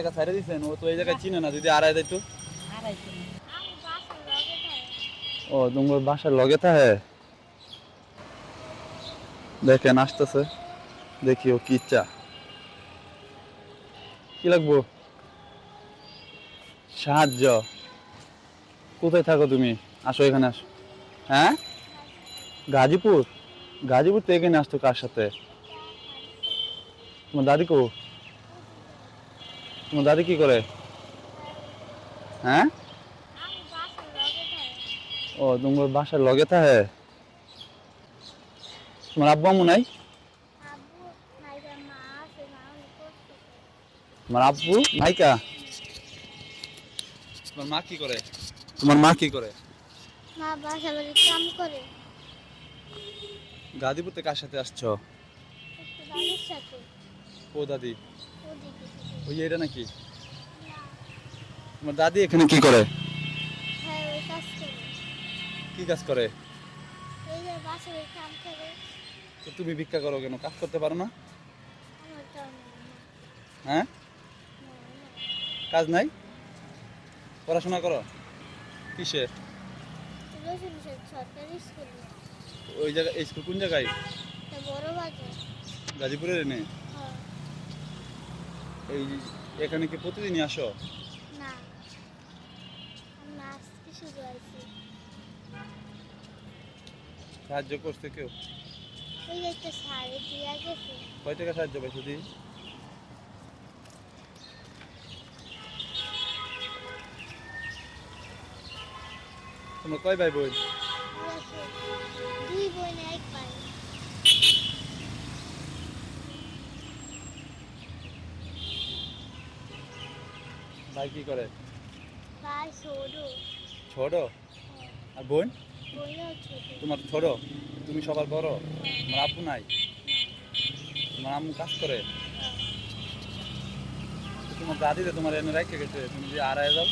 একা ছাড়ে দিছেন। ও তো এই জায়গায় চিনে না, যদি আড়াই ও, তোমার বাসার লগে দেখেন, আসতেছে। দেখি ও কি চা। কি লাগবো? সাহায্য। কোথায় থাকো তুমি? আসো এখানে, আসো। হ্যাঁ? গাজীপুর? গাজীপুর থেকে এখানে আসতো কার সাথে? তোমার দাদি কো? তোমার দাদি কি করে? হ্যাঁ? ও তোমার বাসার লগে থাকে? তোমার আব্বু আম্মু নাই? তোমার আব্বু নাইকা তোমার মা কি করে? তোমার মা কি করে? মা বাসা বাড়ি কাম করে গাজীপুর থেকে কার সাথে আসছো? ও দাদি। ওই এটা নাকি? তোমার দাদি এখানে কি করে? হ্যাঁ কি কাজ করে? তো তুমি ভিক্ষা করো কেন? কাজ করতে পারো না? হ্যাঁ? কাজ নাই? পড়াশোনা করো? কিসে ওই জায়গায় স্কুল কোন জায়গায়? বাজার। গাজীপুরের এনে? হ্যাঁ এই এখানে কি প্রতিদিনই আসো? না। আজকে সাহায্য করছে কেউ? ওই যে একটা শাড়ি দিয়া গেছে। কয় টাকা সাহায্য পাইছো দি তোমরা কয় ভাই বোন? দুই বোন এক ভাই কি করে? ভাই ছোট। ছোট? আর বোন? তোমার ছোট? তুমি সবার বড়? তোমার আপু নাই? তোমার আম্মু কাজ করে? তো তোমার দাদিতে তোমার এনে রেখে গেছে তুমি যদি আড়াই যাও।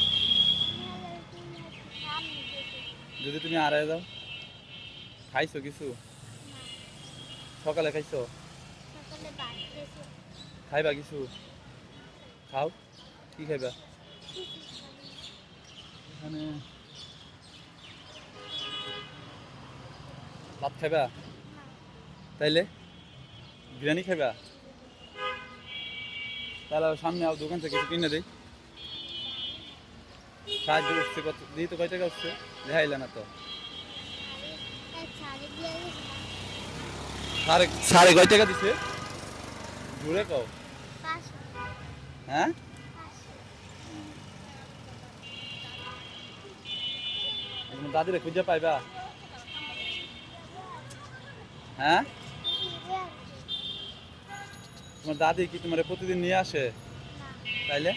যদি তুমি আড়াই যাও। খাইছো কিছু? সকালে খাইছো? খাইবা কিছু? খাও। কি খাইবা? এখানে ভাত খাইবা? তাইলে? বিরিয়ানি খাইবা? তাহলে সামনে আর দোকান থেকে কিছু কিনে দেই। সাহায্য উঠছে কত দিই তো কয় টাকা উঠছে দেখাইলে না তো। সাড়ে কয় টাকা দিছে? ঘুরে কও। হ্যাঁ পাঁচশো তোমার দাদিরে খুঁজে পাইবা। হ্যাঁ? তোমার দাদি কি তোমার প্রতিদিন নিয়ে আসে? তাইলে?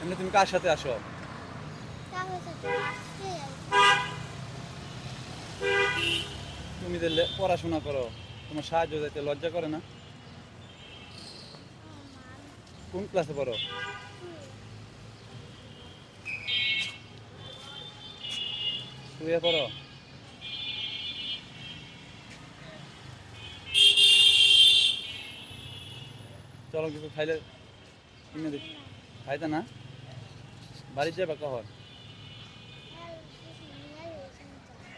এমনি তুমি কার সাথে আসো? তুমি যে পড়াশোনা করো, তোমার সাহায্য যাইতে লজ্জা করে না? কোন ক্লাসে পড়ো? শুয়ে পড়ো চলো কিছু খাইলে কিনে দেখি খাইতে না? বাড়ি যাবা কখন?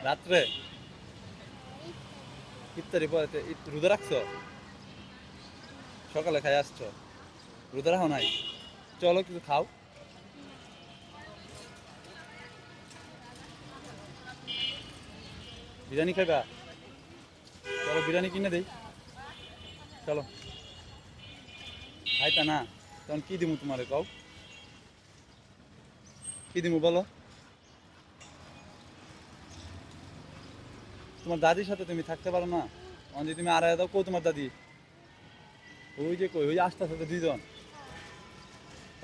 রাত্রে? ইফতারি পরে রোজা রাখছো? সকালে খাই আসছো। রোজা রাখো নাই? চলো কিছু খাও। বিরিয়ানি খাইবা? চলো বিরিয়ানি কিনে দেই। চলো। খাইতা না তখন কি দিমু তোমারে কও? কি দিমু বলো? তোমার দাদির সাথে তুমি থাকতে পারো না। যদি তুমি আড়াই দাও কো তোমার দাদি? ওই যে কই, ওই যে আসতে আসতে দুইজন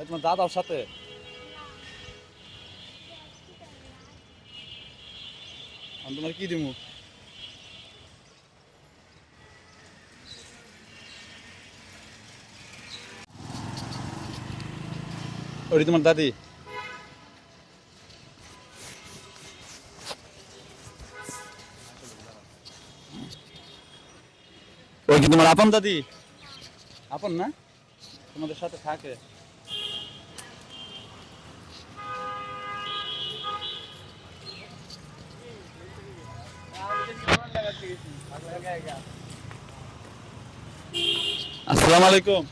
তোমার দাদার সাথে। তোমার কি দিমু? ওই তোমার দাদি। ওই কি তোমার আপন দাদি? আপন না? তোমাদের সাথে থাকে। আসসালামু আলাইকুম।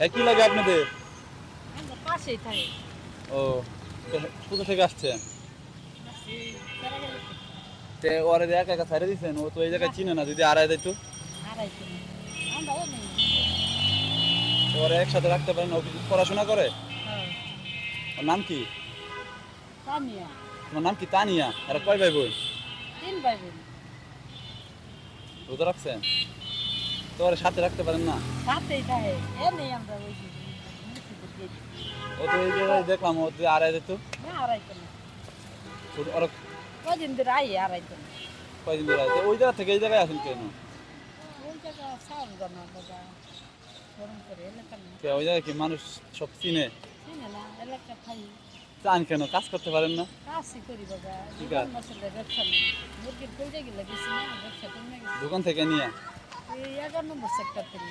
একই লাগে আপনাদের? পাশেই থাকি। ও কোথা থেকে আসছেন? আসি তে ওরে একা একা ছাড়ে দিছেন ও তো এই জায়গায় চিনে না যদি আড়াই এমনি তো ওরা একসাথে রাখতে পারেন ও পড়াশোনা করে? হ্যাঁ। ওর নাম কি? তানিয়া। তোমার নাম কি তানিয়া? এরা কয় ভাই বোন? তিন ভাই বোন। রোজা রাখছেন? তো ওরা সাথে রাখতে পারেন না? সাথেই থাকে। এমনি আমরা ওই ও তো এই দেখলাম ও যে আড়াই দিত। না আড়াই তো ওরা কদিন ধরে আই আড়াই কিলো কয়দিন ধরে আছে ওই জায়গা থেকে এই জায়গায় আসেন কেন? ওই জায়গা সাউন্ড জানা বাবা গরম করে এলাকা কে ওই জায়গায় কি মানুষ সব চিনে? চিনে না এলাকা খাই। চান কেন? কাজ করতে পারেন না? কাজই করি বাবা ঠিক দোকান আছে। ব্যবসা মুরগির না দোকান থেকে নিয়ে? এগারো নম্বর সেক্টর থেকে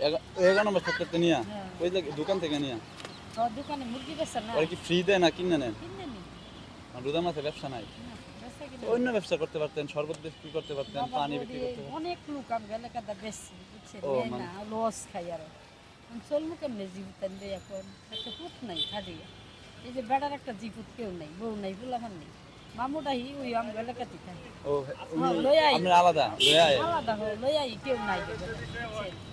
এগা- এগারো নম্বর সেক্টরতে নিয়ে? হ্যাঁ। ওই দোকান থেকে নিয়ে? দোকানে মুরগি বেচা না। ওরা কি ফ্রি দেয় না কিনে নেন কিনে নি ব্যবসা নাই? অন্য ব্যবসা করতে পারতেন শরবত বিক্রি করতে পারতেন পানি বিক্রি করতে পারতেন। অনেক লোক আমি এলাকাটা বেশি বুঝছেন মানে- না লস খাই আর। চলমু কেমনে জীবিতান দেয় এখন? একটা পুত নাই খাটিয়া এই যে বেড়ার একটা জীবত কেউ নাই বউ নাই ফুলাফান নেই। মামুটাহি ওই আমি এলাকাতে থাকে ও হ্যাঁ, লই আই। আপনার আলাদা লই আয় আলাদা হো লই আই কেউ নাই?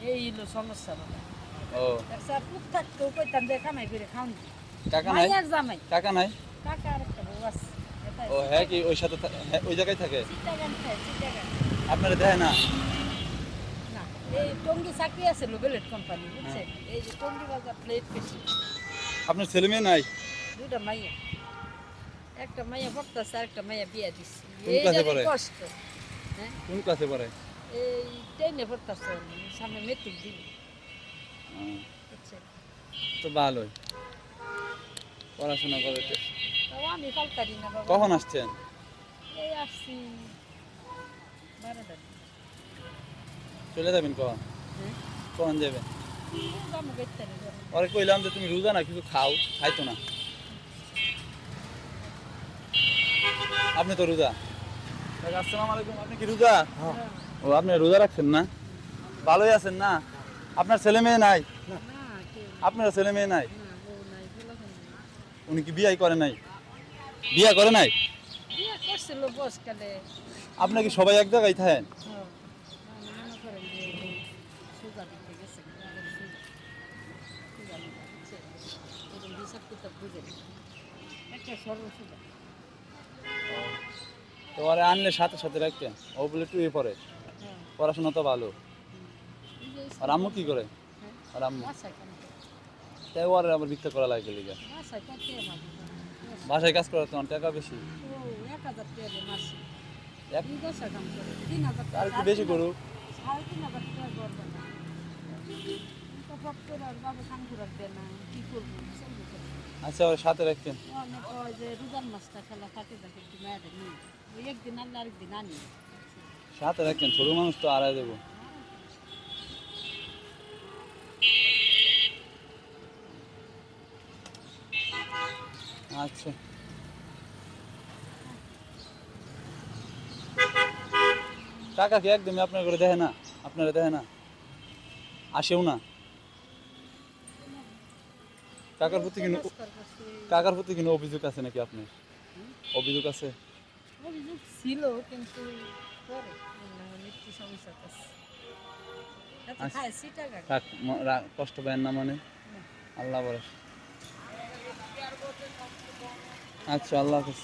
এই হলো সমস্যা ও। একটা কইতাম দিয়ে কামাই করে খাওন। কাকা নাই? মাইয়ার জামাই। কাকা নাই? কাকা আর একটা বউ আছে। ও হ্যাঁ কি ওই সাথে হ্যাঁ, ওই জায়গায় থাকে? আপনারা দেয় না? এই টঙ্গি চাকরি আছে লোবেলেট কোম্পানি বুঝছেন? এই যে টঙ্গি বাজার প্লেট পেছি আপনার ছেলে মেয়ে নাই? দুটা মাইয়া। একটা মাইয়া ভক্তাছে আর একটা মাইয়া বিয়া কোন এই পড়ে? কষ্ট হ্যাঁ? কোন ক্লাসে পড়ে? এই ট্রেনে ভক্তাছে সামনে মেট্রিক দিবি। বুঝছেন তো ভালোই। পড়াশোনা করে। আমি পাল্টারি না বাবা। কখন আসছেন? এই আসছি বারোটা চলে যাবেন কখন? হ্যাঁ? কখন যাবেন? দাম কইলাম যে তুমি রোজা না কিছু খাও খাইতো না। আপনি তো রোজা। আসসালামু আলাইকুম। আপনি কি রোজা? ও আপনি রোজা রাখছেন না? ভালোই আছেন না? আপনার ছেলে মেয়ে নাই? আপনার ছেলে মেয়ে নাই? উনি কি বিয়াই করে নাই? বিয়ে করে নাই? বিয়া করছিল বসকালে। আপনি কি সবাই এক জায়গায় থাকেন? হ্যাঁ। একটা সর্ব সুগা তো ওরে আনলে সাথে সাথে রাখতেন ও বলে টুয়ে পড়ে পড়াশোনা তো ভালো। আর আম্মু কি করে? হ্যাঁ, আর আম্মু? তাই ওর আবার ভিক্ষা করা লাগে লিগা। বাসায় কাজ করা তোমার টাকা বেশি? আর কি বেশি করুক। আচ্ছা ওর সাথে রাখতেন রোজার মাছটা খেলা একটু মেয়েদের নিয়ে। ওই একদিন আনলে আরেকদিন আনি সাথে রাখতেন ছোট মানুষ তো আড়াই দেবো আচ্ছা টাকা কি একদমই আপনার করে দেখে না আপনারা দেখে না আসেও না কাকার প্রতি কিন্তু কাকার প্রতি কিন্তু অভিযোগ আছে নাকি আপনার অভিযোগ আছে অভিযোগ ছিল কিন্তু পরে সমস্যা আচ্ছা। কষ্ট পায় না মানে? আল্লাহ আচ্ছা আল্লাহ হাফেজ।